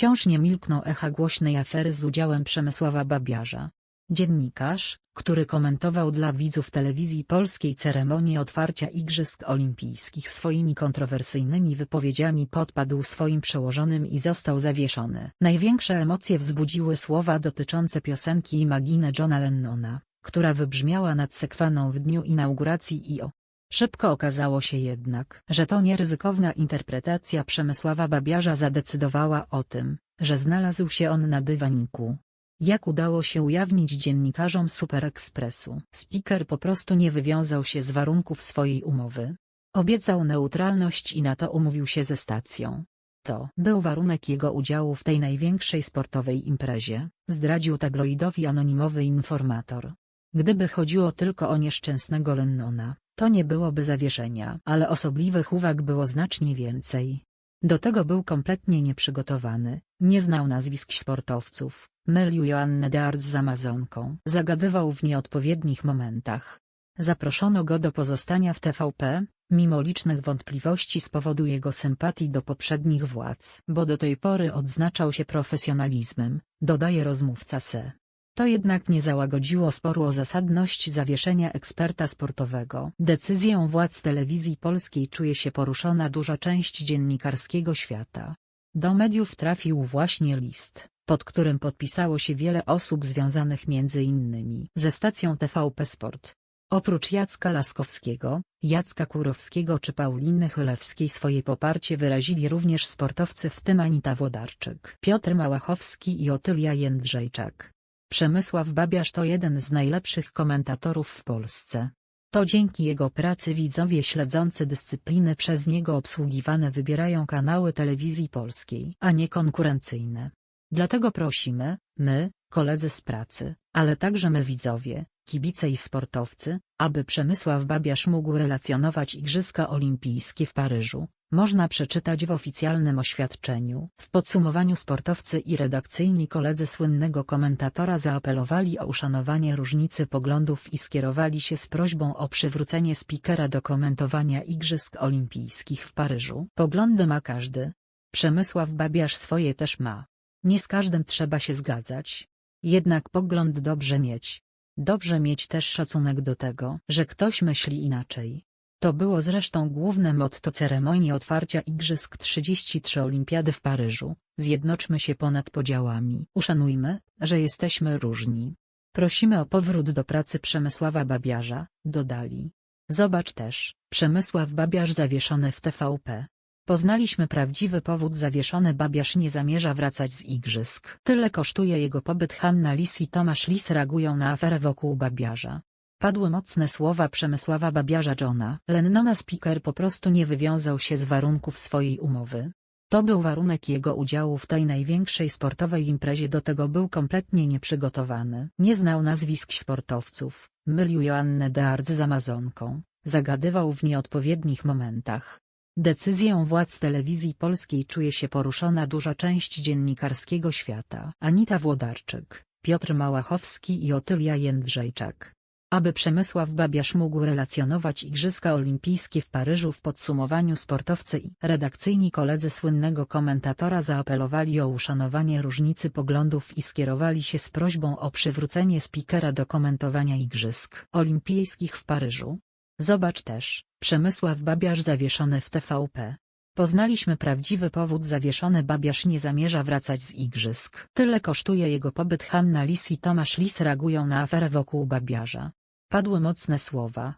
Wciąż nie milkną echa głośnej afery z udziałem Przemysława Babiarza. Dziennikarz, który komentował dla widzów telewizji polskiej ceremonię otwarcia Igrzysk Olimpijskich swoimi kontrowersyjnymi wypowiedziami podpadł swoim przełożonym i został zawieszony. Największe emocje wzbudziły słowa dotyczące piosenki Imagine Johna Lennona, która wybrzmiała nad sekwaną w dniu inauguracji IO. Szybko okazało się jednak, że to nieryzykowna interpretacja Przemysława Babiarza zadecydowała o tym, że znalazł się on na dywaniku. Jak udało się ujawnić dziennikarzom Super Expressu, speaker po prostu nie wywiązał się z warunków swojej umowy. Obiecał neutralność i na to umówił się ze stacją. To był warunek jego udziału w tej największej sportowej imprezie, zdradził tabloidowi anonimowy informator. Gdyby chodziło tylko o nieszczęsnego Lennona, to nie byłoby zawieszenia, ale osobliwych uwag było znacznie więcej. Do tego był kompletnie nieprzygotowany, nie znał nazwisk sportowców, mylił Joannę Deart z Amazonką, zagadywał w nieodpowiednich momentach. Zaproszono go do pozostania w TVP, mimo licznych wątpliwości z powodu jego sympatii do poprzednich władz, bo do tej pory odznaczał się profesjonalizmem, dodaje rozmówca SE. To jednak nie załagodziło sporu o zasadność zawieszenia eksperta sportowego. Decyzją władz telewizji polskiej czuje się poruszona duża część dziennikarskiego świata. Do mediów trafił właśnie list, pod którym podpisało się wiele osób związanych między innymi ze stacją TVP Sport. Oprócz Jacka Laskowskiego, Jacka Kurowskiego czy Pauliny Chylewskiej swoje poparcie wyrazili również sportowcy w tym Anita Włodarczyk, Piotr Małachowski i Otylia Jędrzejczak. Przemysław Babiarz to jeden z najlepszych komentatorów w Polsce. To dzięki jego pracy widzowie śledzący dyscypliny przez niego obsługiwane wybierają kanały telewizji polskiej, a nie konkurencyjne. Dlatego prosimy, my, koledzy z pracy, ale także my widzowie, kibice i sportowcy, aby Przemysław Babiarz mógł relacjonować Igrzyska Olimpijskie w Paryżu, można przeczytać w oficjalnym oświadczeniu. W podsumowaniu sportowcy i redakcyjni koledzy słynnego komentatora zaapelowali o uszanowanie różnicy poglądów i skierowali się z prośbą o przywrócenie spikera do komentowania Igrzysk Olimpijskich w Paryżu. Poglądy ma każdy. Przemysław Babiarz swoje też ma. Nie z każdym trzeba się zgadzać. Jednak pogląd dobrze mieć. Dobrze mieć też szacunek do tego, że ktoś myśli inaczej. To było zresztą główne motto ceremonii otwarcia Igrzysk 33 Olimpiady w Paryżu. Zjednoczmy się ponad podziałami. Uszanujmy, że jesteśmy różni. Prosimy o powrót do pracy Przemysława Babiarza, dodali. Zobacz też, Przemysław Babiarz zawieszony w TVP. Poznaliśmy prawdziwy powód zawieszony Babiarz nie zamierza wracać z igrzysk. Tyle kosztuje jego pobyt Hanna Lis i Tomasz Lis reagują na aferę wokół Babiarza. Padły mocne słowa Przemysława Babiarza Johna. Lennona Speaker po prostu nie wywiązał się z warunków swojej umowy. To był warunek jego udziału w tej największej sportowej imprezie do tego był kompletnie nieprzygotowany. Nie znał nazwisk sportowców, mylił Joannę Deart z Amazonką, zagadywał w nieodpowiednich momentach. Decyzją władz telewizji polskiej czuje się poruszona duża część dziennikarskiego świata. Anita Włodarczyk, Piotr Małachowski i Otylia Jędrzejczak. Aby Przemysław Babiarz mógł relacjonować Igrzyska Olimpijskie w Paryżu w podsumowaniu sportowcy i redakcyjni koledzy słynnego komentatora zaapelowali o uszanowanie różnicy poglądów i skierowali się z prośbą o przywrócenie spikera do komentowania Igrzysk Olimpijskich w Paryżu. Zobacz też, Przemysław Babiarz zawieszony w TVP. Poznaliśmy prawdziwy powód zawieszony Babiarz nie zamierza wracać z igrzysk. Tyle kosztuje jego pobyt Hanna Lis i Tomasz Lis reagują na aferę wokół Babiarza. Padły mocne słowa,